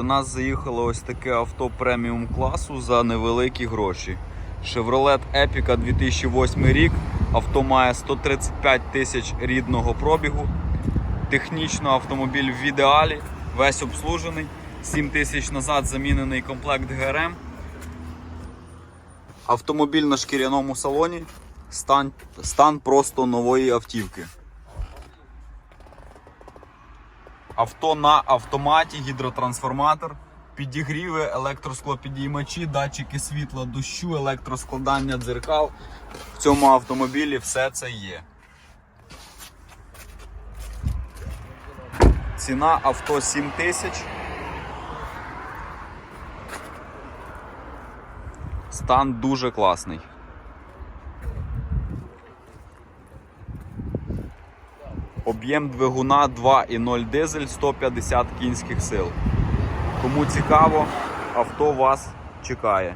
До нас заїхало ось таке авто преміум класу за невеликі гроші. Chevrolet Epica 2008 рік. Авто має 135 тисяч рідного пробігу. Технічно автомобіль в ідеалі, весь обслужений. 7 тисяч назад замінений комплект ГРМ. Автомобіль на шкіряному салоні. Стан, стан просто нової автівки. Авто на автоматі, гідротрансформатор, підігріви, електросклопідіймачі, датчики світла, дощу, електроскладання дзеркал. В цьому автомобілі все це є. Ціна авто 7 тисяч. Стан дуже класний. Об'єм двигуна 2,0 дизель 150 кінських сил. Кому цікаво, авто вас чекає.